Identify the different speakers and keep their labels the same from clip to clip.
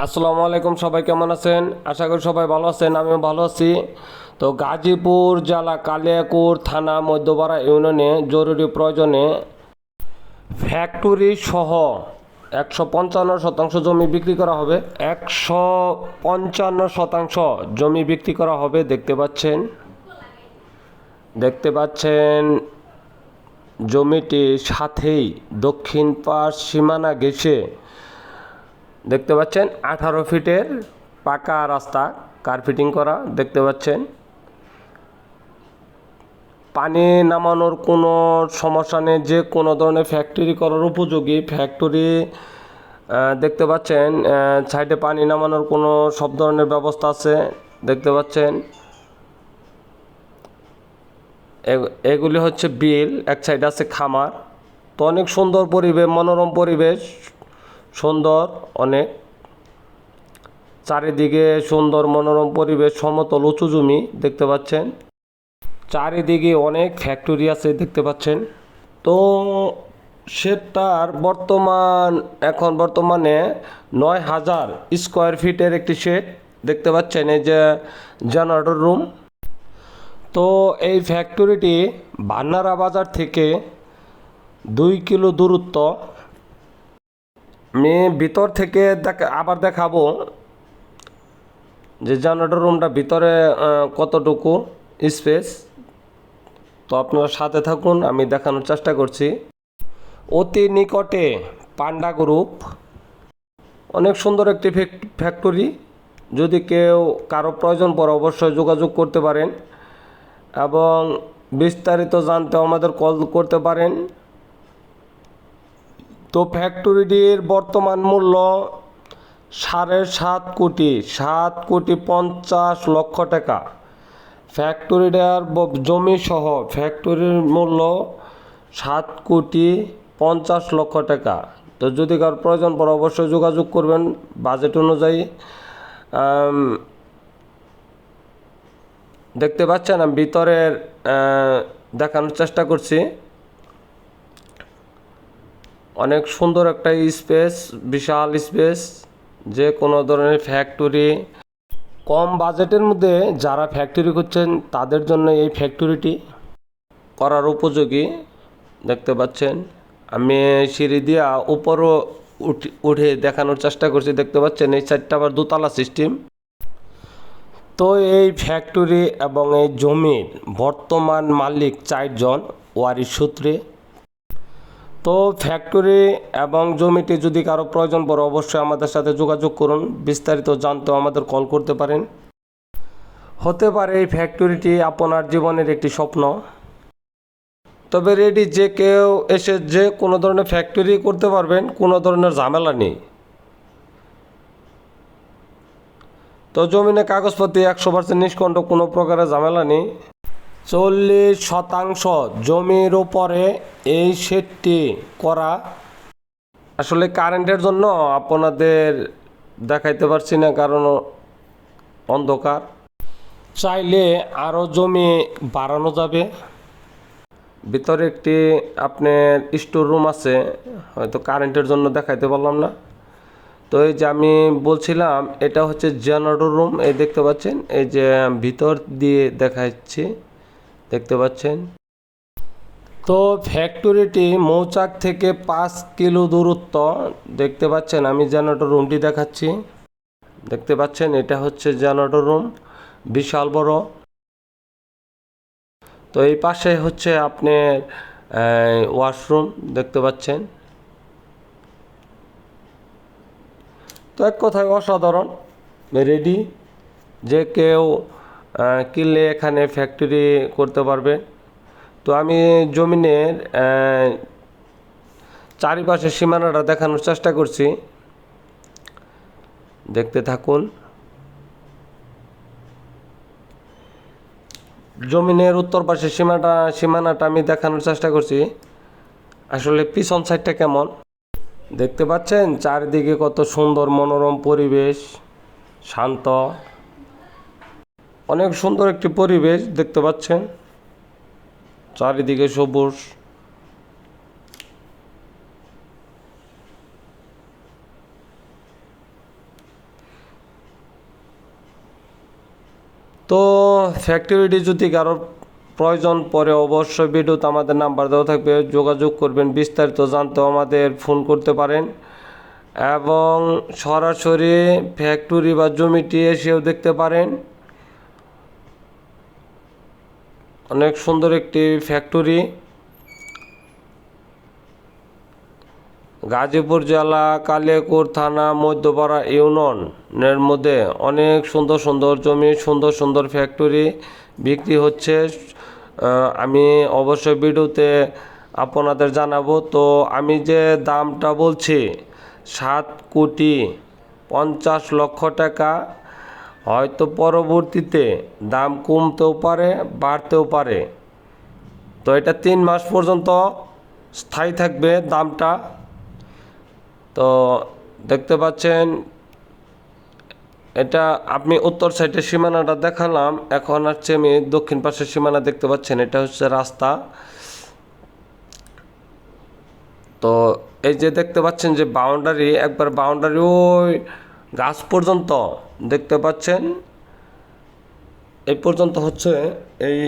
Speaker 1: আসসালামু আলাইকুম, সবাই কেমন আছেন? আশা করি সবাই ভালো আছেন, আমিও ভালো আছি। তো গাজীপুর জেলা কালিয়াকুর থানা মধ্যপাড়া ইউনিয়নে জরুরি প্রয়োজনে ফ্যাক্টরি সহ একশো পঞ্চান্ন শতাংশ জমি বিক্রি করা হবে। একশো পঞ্চান্ন শতাংশ জমি বিক্রি করা হবে, দেখতে পাচ্ছেন। দেখতে পাচ্ছেন জমিটি সাথেই দক্ষিণ পাশ সীমানা ঘেঁষে দেখতে পাচ্ছেন, আঠারো ফিটের পাকা রাস্তা কার্পেটিং করা, দেখতে পাচ্ছেন। পানি নামানোর কোনো সমস্যা নেই, যে কোনো ধরনের ফ্যাক্টরি করার উপযোগী। ফ্যাক্টরি দেখতে পাচ্ছেন সাইডে পানি নামানোর কোনো সব ধরনের ব্যবস্থা আছে, দেখতে পাচ্ছেন। এগুলি হচ্ছে বিল, এক সাইড আছে খামার। তো অনেক সুন্দর পরিবেশ, মনোরম পরিবেশ। সুন্দর, অনেক। চারিদিকে সুন্দর মনোরম পরিবেশ, সমতল, উঁচু জমি দেখতে পাচ্ছেন। চারিদিকে অনেক ফ্যাক্টরি আছে দেখতে পাচ্ছেন। তো সেটার বর্তমান, এখন বর্তমানে নয় হাজার স্কোয়ার ফিটের একটি শেড দেখতে পাচ্ছেন, এই যে জেনারেটর রুম তো এই ফ্যাক্টরিটি ভান্নারা বাজার থেকে দুই কিলো দূরত্ব আমি ভিতর থেকে দেখা আবার দেখাবো যে জেনারেটর রুমটা ভিতরে কতটুকু স্পেস তো আপনারা সাথে থাকুন, আমি দেখানোর চেষ্টা করছি। অতি নিকটে পান্ডা গ্রুপ অনেক সুন্দর একটি ফ্যাক- ফ্যাক্টরি যদি কেউ কারও প্রয়োজন পড়ে, অবশ্যই যোগাযোগ করতে পারেন এবং বিস্তারিত জানতে আমাদের কল করতে পারেন। তো ফ্যাক্টরিটির বর্তমান মূল্য সাড়ে সাত কোটি সাত কোটি পঞ্চাশ লক্ষ টাকা। ফ্যাক্টরিটার ব- জমি সহ ফ্যাক্টরির মূল্য সাত কোটি পঞ্চাশ লক্ষ টাকা। তো যদি কারোর প্রয়োজন পড়ে অবশ্যই যোগাযোগ করবেন বাজেট অনুযায়ী। দেখতে পাচ্ছেন আমি ভিতরের দেখানোর চেষ্টা করছি। অনেক সুন্দর একটা স্পেস, বিশাল স্পেস, যে কোনো ধরনের ফ্যাক্টরি। কম বাজেটের মধ্যে যারা ফ্যাক্টরি করছেন তাদের জন্য এই ফ্যাক্টরিটি করার উপযোগী। দেখতে পাচ্ছেন, আমি সিঁড়ি দিয়া উপরও উঠে দেখানোর চেষ্টা করছি। দেখতে পাচ্ছেন, এই সাইডটা আবার দোতলা সিস্টেম। তো এই ফ্যাক্টরি এবং এই জমির বর্তমান মালিক চারজন, ওয়ারিশ সূত্রে তো ফ্যাক্টরি এবং জমিটি যদি কারও প্রয়োজন পড়ে, অবশ্যই আমাদের সাথে যোগাযোগ করুন। বিস্তারিত জানতেও আমাদের কল করতে পারেন। হতে পারে এই ফ্যাক্টরিটি আপনার জীবনের একটি স্বপ্ন। তবে রেডি যে কেউ এসে যে কোনো ধরনের ফ্যাক্টরি করতে পারবেন, কোনো ধরনের ঝামেলা নেই। তো জমিনে কাগজপত্র একশো পার্সেন্ট নিষ্কণ্ঠ, কোনো প্রকারের ঝামেলা নেই। চল্লিশ শতাংশ জমির উপরে এই সেটটি করা। আসলে কারেন্টের জন্য আপনাদের দেখাইতে পারছি না, কারণ অন্ধকার। চাইলে আরও জমি বাড়ানো যাবে। ভিতরে একটি আপনার স্টোর রুম আছে, হয়তো কারেন্টের জন্য দেখাইতে পারলাম না। তো এই যে আমি বলছিলাম, এটা হচ্ছে জেনারেটর রুম, এই দেখতে পাচ্ছেন? এই যে ভিতর দিয়ে দেখাচ্ছি দেখতে পাচ্ছেন? তো ফ্যাক্টরিটি মৌচাক থেকে পাঁচ কিলো দূরত্ব, দেখতে পাচ্ছেন? আমি জেনারেটর রুমটি দেখাচ্ছি। দেখতে পাচ্ছেন, এটা হচ্ছে জেনারেটর রুম, বিশাল বড়। তো এই পাশে হচ্ছে আপনার ওয়াশরুম, দেখতে পাচ্ছেন? তো এক কথায় অসাধারণ, রেডি। যে কেউ কিনলে এখানে ফ্যাক্টরি করতে পারবে। তো আমি জমিনের চারিপাশে সীমানাটা দেখানোর চেষ্টা করছি। দেখতে থাকুন। জমিনের উত্তর পাশে সীমাটা, সীমানাটা আমি দেখানোর চেষ্টা করছি। আসলে পিছন সাইডটা কেমন? দেখতে পাচ্ছেন? চারিদিকে কত সুন্দর মনোরম পরিবেশ, শান্ত। অনেক সুন্দর একটি পরিবেশ দেখতে পাচ্ছেন। চারিদিকে সবুজ। তো ফ্যাক্টরিটি যদি কারোর প্রয়োজন পরে অবশ্যই বিদ্যুৎ আমাদের নাম্বার দেওয়া থাকবে। যোগাযোগ করবেন, বিস্তারিত জানতেও আমাদের ফোন করতে পারেন। এবং সরাসরি ফ্যাক্টরি বা জমিটি এসেও দেখতে পারেন। অনেক সুন্দর একটি ফ্যাক্টরি গাজীপুর জেলা, কালিয়াকুর থানা, মধ্যপাড়া ইউনিয়নের মধ্যে অনেক সুন্দর সুন্দর জমি, সুন্দর সুন্দর ফ্যাক্টরি বিক্রি হচ্ছে। আমি অবশ্যই ভিডিওতে আপনাদের জানাব। তো আমি যে দামটা বলছি, সাত কোটি পঞ্চাশ লক্ষ টাকা হয়তো পরবর্তীতে দাম কমতেও পারে, বাড়তেও পারে। তো এটা তিন মাস পর্যন্ত স্থায়ী থাকবে দামটা। তো দেখতে পাচ্ছেন, এটা আপনি উত্তর সাইডের সীমানাটা দেখালাম, এখন হচ্ছে আমি দক্ষিণ পাশের সীমানা দেখতে পাচ্ছেন, এটা হচ্ছে রাস্তা। তো এই যে দেখতে পাচ্ছেন যে বাউন্ডারি একবার বাউন্ডারি ওই গাছ পর্যন্ত দেখতে পাচ্ছেন। এই পর্যন্ত হচ্ছে এই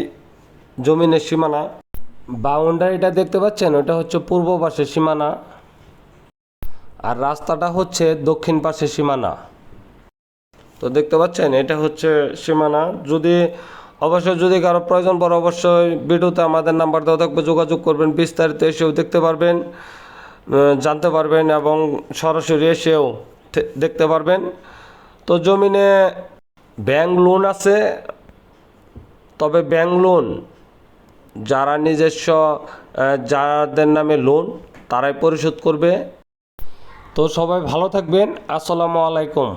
Speaker 1: জমিনের সীমানা। বাউন্ডারিটা দেখতে পাচ্ছেন, ওটা হচ্ছে পূর্ব পাশের সীমানা। আর রাস্তাটা হচ্ছে দক্ষিণ পাশের সীমানা। তো দেখতে পাচ্ছেন, এটা হচ্ছে সীমানা। যদি অবশ্যই যদি কারও প্রয়োজন পড়ে, অবশ্যই ভিডিওতে আমাদের নাম্বার দেওয়া থাকবে, যোগাযোগ করবেন, বিস্তারিত এসেও দেখতে পারবেন জানতে পারবেন এবং সরাসরি এসেও দেখতে পারবেন। তো জমিনে ব্যাংক লোন আছে। তবে ব্যাংক লোন, যারা নিজস্ব যাদের নামে লোন, তারাই পরিশোধ করবে। তো সবাই ভালো থাকবেন। আসসালামু আলাইকুম।